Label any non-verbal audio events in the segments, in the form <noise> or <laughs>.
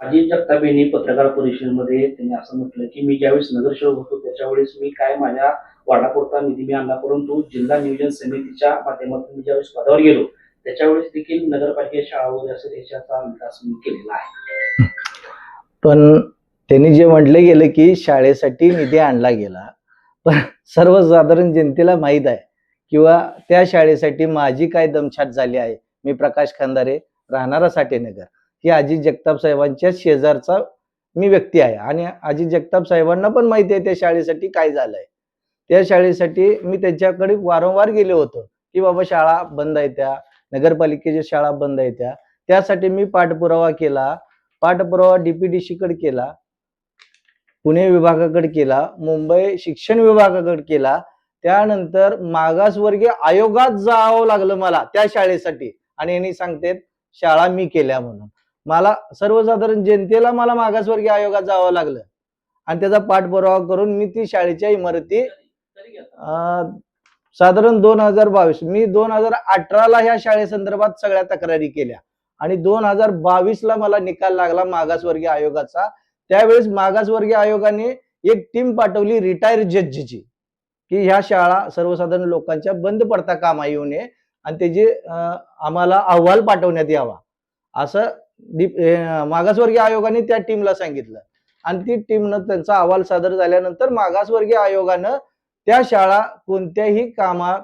अजित जगताप यांनी पत्रकार परिषदेमध्ये त्यांनी असं म्हटलं की मी ज्यावेळेस नगरसेवक होतो त्याच्यावेळेस मी काय माझ्या वाडापुरता निधी मी आणला परंतु जिल्हा नियोजन समितीच्या माध्यमातून मी ज्यावेळेस पदावर गेलो त्याच्यावेळेस देखील नगरपालिका शाळा वगैरे असं देशाचा विकास मी केलेला आहे. पण त्यांनी जे म्हटलं गेलं की शाळेसाठी निधी आणला गेला. पण सर्वसाधारण जनतेला माहीत आहे किंवा त्या शाळेसाठी माझी काय दमछाट झाली आहे? मी प्रकाश खंदारे राहणारा साठेनगर. ही अजित जगताप साहेबांच्या शेजारचा मी व्यक्ती आहे. आणि अजित जगताप साहेबांना पण माहिती आहे त्या शाळेसाठी काय झालंय. त्या शाळेसाठी मी त्यांच्याकडे वारंवार गेलो होतो की बाबा शाळा बंद आहे त्या नगरपालिकेच्या शाळा बंद आहे त्या. त्यासाठी मी पाठपुरावा केला. पाठपुरावा डीपीडीसी कडे केला. पुणे विभागाकडे केला. मुंबई शिक्षण विभागाकडे केला. त्यानंतर मागासवर्गीय आयोगात जावं लागलं मला त्या शाळेसाठी. आणि यांनी सांगतेत शाळा मी केल्या म्हणून. मला सर्वसाधारण जनतेला मला मागासवर्गीय आयोगात जावं लागलं. आणि त्याचा पाठपुरावा करून मी ती शाळेच्या इमारती साधारण दोन हजार बावीस मी दोन हजार अठराला ह्या शाळेसंदर्भात सगळ्या तक्रारी केल्या. आणि दोन हजार बावीस ला मला निकाल लागला मागासवर्गीय आयोगाचा. त्यावेळेस मागासवर्गीय आयोगाने एक टीम पाठवली रिटायर जजची की ह्या शाळा सर्वसाधारण लोकांच्या बंद पडता कामा येऊ नये आणि त्याची आम्हाला अहवाल पाठवण्यात यावा. असं मागासवर्गीय आयोगाने त्या टीमला सांगितलं. आणि ती टीमनं त्यांचा अहवाल सादर झाल्यानंतर मागासवर्गीय आयोगानं त्या शाळा कोणत्याही कामा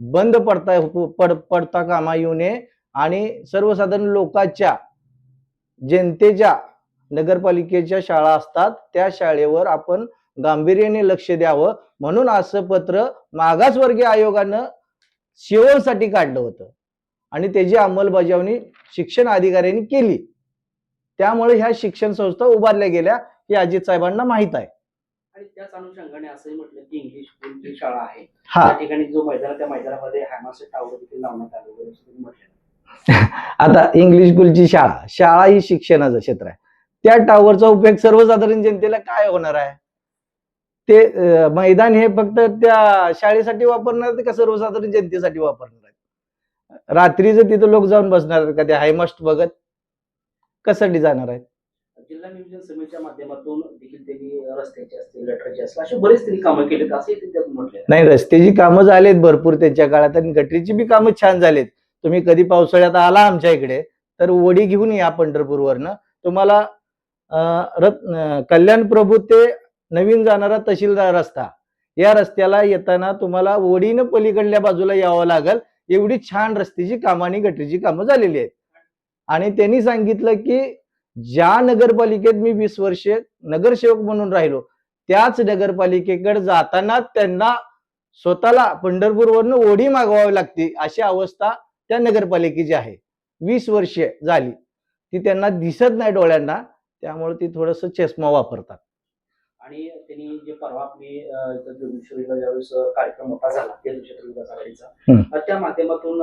बंद पडता हो, पड पडता कामा येऊ नये आणि सर्वसाधारण लोकांच्या जनतेच्या नगरपालिकेच्या शाळा असतात त्या शाळेवर आपण गांभीर्याने लक्ष द्यावं. म्हणून असं पत्र मागासवर्गीय आयोगानं शेवटसाठी काढलं होतं. आणि त्याची अंमलबजावणी शिक्षण अधिकाऱ्यांनी केली. त्यामुळे ह्या शिक्षण संस्था उभारल्या गेल्या हे अजित साहेबांना माहीत आहे. आणि त्याच अनुषंगाने असंही म्हटलं की इंग्लिश स्कूलची शाळा आहे. त्या ठिकाणी जो मैदान आहे, त्या मैदानामध्ये हॅमाचे टावर देखील लावण्यात आले आता इंग्लिश स्कूलची शाळा शाळा ही शिक्षणाचं क्षेत्र आहे. त्या टावरचा उपयोग सर्वसाधारण जनतेला काय होणार आहे? ते मैदान हे फक्त त्या शाळेसाठी वापरणार का सर्वसाधारण जनतेसाठी वापरणार आहेत रात्रीचं तिथं लोक जाऊन बसणार आहेत का? ते हायमस्ट बघत. कशासाठी जाणार आहेत? जिल्हा नियोजन समितीच्या माध्यमातून देखील त्यांनी रस्त्याचे असतील गटराचे असतील असे बरेच त्यांनी कामं केलेत असंही त्यांनी त्यात म्हटले नाही रस्त्याची कामं झालेत भरपूर त्यांच्या काळात आणि गटरीची बी कामं छान झालीत. तुम्ही कधी पावसाळ्यात आला आमच्या इकडे तर वडी घेऊन या पंढरपूरवरनं. तुम्हाला कल्याण प्रभू ते नवीन जाणारा तहसीलदार रस्ता. या रस्त्याला येताना तुम्हाला वडीनं पलीकडल्या बाजूला यावं लागल. एवढी छान रस्त्याची कामं आणि गटरीची कामं झालेली आहेत. आणि त्यांनी सांगितलं की ज्या नगरपालिकेत मी वीस वर्षे नगरसेवक म्हणून राहिलो त्याच नगरपालिकेकडे जाताना त्यांना स्वतःला पंढरपूरवरनं ओढी मागवावी लागते अशी अवस्था त्या नगरपालिकेची आहे. वीस वर्षे झाली ती त्यांना दिसत नाही डोळ्यांना त्यामुळे ती थोडस चष्मा वापरतात. आणि त्यांनी जे परवा इथं जोगेश्वरीला ज्यावेळेस कार्यक्रम मोठा झाला हम्म. अं, त्या माध्यमातून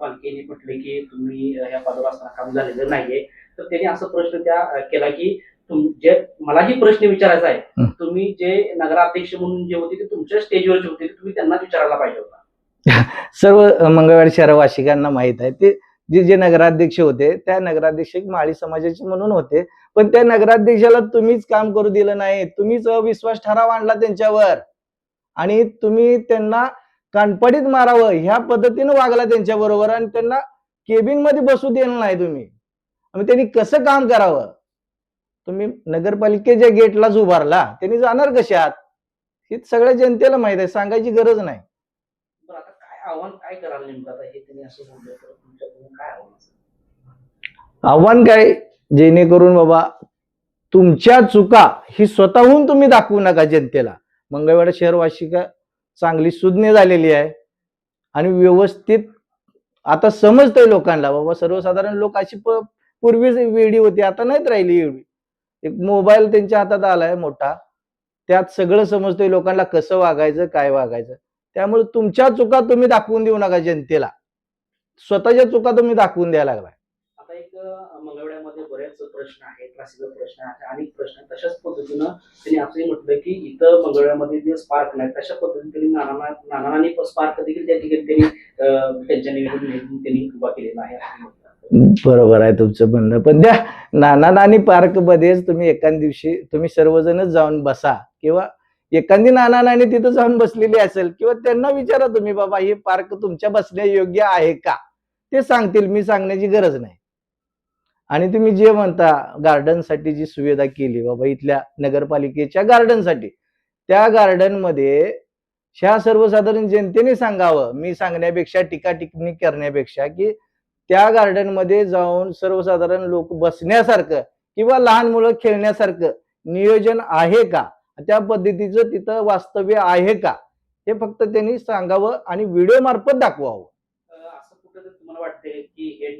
बालकेने म्हटले की तुम्ही ह्या पदावर असताना काम झालेलं नाहीये तर त्यांनी असा प्रश्न त्या केला की तुम जे मलाही प्रश्न विचारायचा आहे. तुम्ही जे नगराध्यक्ष म्हणून जे होते ते तुमच्या स्टेजवरचे होते ते तुम्ही त्यांना विचारायला पाहिजे होता <laughs> सर्व मंगळवार शहरवासिकांना माहीत आहे ते जे जे नगराध्यक्ष होते त्या नगराध्यक्ष माळी समाजाचे म्हणून होते. पण त्या नगराध्यक्षाला तुम्हीच काम करू दिलं नाही. तुम्हीच अविश्वास ठराव आणला त्यांच्यावर. आणि तुम्ही त्यांना कानपडीत मारावं ह्या पद्धतीनं वागला त्यांच्या बरोबर आणि त्यांना केबिनमध्ये बसू दिलं नाही तुम्ही. आणि त्यांनी कसं काम करावं? तुम्ही नगरपालिकेच्या गेटलाच उभारला. त्यांनी जाणार कशात? हे सगळ्या जनतेला माहीत आहे. सांगायची गरज नाही. आव्हान काय नेमकं आता? हे त्यांनी असं बोललं तर तुमच्याकडून काय आव्हान असेल? आव्हान काय? जेणेकरून बाबा तुमच्या चुका ही स्वतःहून तुम्ही दाखवू नका जनतेला. मंगळवाडा शहरवासिका चांगली सुज्ञ झालेली आहे. आणि व्यवस्थित आता समजतंय लोकांना बाबा सर्वसाधारण लोक अशी प- पूर्वीच वेडी होती आता नाहीत राहिली एवढी. एक मोबाईल त्यांच्या हातात आलाय मोठा. त्यात सगळं समजतंय लोकांना कसं वागायचं काय वागायचं. त्यामुळे तुमच्या चुका तुम्ही दाखवून देऊ नका जनतेला. स्वतःच्या चुका तुम्ही दाखवून द्यायला लागलाय. आता एक अं, मंगळवेढ्यामध्ये बरेच प्रश्न आहेत क्लासिकल प्रश्न आहेत अनेक प्रश्न तशाच पद्धतीनं त्यांनी असंही म्हटलं की इथं मंगळवेढ्यामध्ये जे स्पार्क नाही तशा पद्धतीने त्यांनी नाना नानांनी स्पार्क देखील त्या ठिकाणी त्यांनी त्यांच्या निवेदन त्यांनी उभा केलेला आहे असं. बरोबर आहे तुमचं म्हणणं. पण द्या नाना नानी पार्क मध्येच तुम्ही एखाद दिवशी तुम्ही सर्वजणच जाऊन बसा किंवा एखादी नाना नानी तिथं जाऊन बसलेली असेल किंवा त्यांना विचारा तुम्ही बाबा हे पार्क तुमच्या बसण्या योग्य आहे का? ते सांगतील मी सांगण्याची गरज नाही. आणि तुम्ही जे म्हणता गार्डनसाठी जी सुविधा केली बाबा इथल्या नगरपालिकेच्या गार्डनसाठी. त्या गार्डनमध्ये ह्या सर्वसाधारण जनतेने सांगावं मी सांगण्यापेक्षा टीका टिप्पणी करण्यापेक्षा की त्या गार्डनमध्ये जाऊन सर्वसाधारण लोक बसण्यासारखं किंवा लहान मुलं खेळण्यासारखं नियोजन आहे का? त्या पद्धतीचं तिथं वास्तव्य आहे का? हे फक्त त्यांनी सांगावं आणि व्हिडिओ मार्फत दाखवावं. अं, असं कुठं तुम्हाला वाटतंय की हे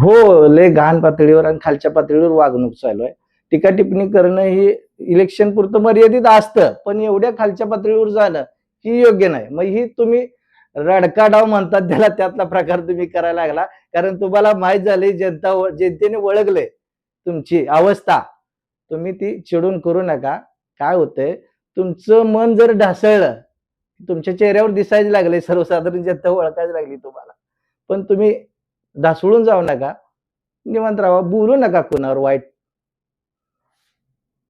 हो लय घाण पातळीवर आणि खालच्या पातळीवर वागणूक चालू आहे. टीका टिप्पणी करणं ही इलेक्शन पुरतं मर्यादित असतं पण एवढ्या खालच्या पातळीवर जाणं ही योग्य नाही. मग ही तुम्ही रडका डाव म्हणतात त्याला त्यातला प्रकार तुम्ही करायला लागला. कारण तुम्हाला माहीत झाले जनता जनतेने ओळखले तुमची अवस्था. तुम्ही ती चिडून करू नका. काय होतंय? तुमचं मन जर ढासळलं तुमच्या चेहऱ्यावर दिसायला लागले सर्वसाधारण जनता ओळखायला लागली तुम्हाला. पण तुम्ही ढासळून जाऊ नका. निवांत राहा. बोलू नका कुणावर वाईट.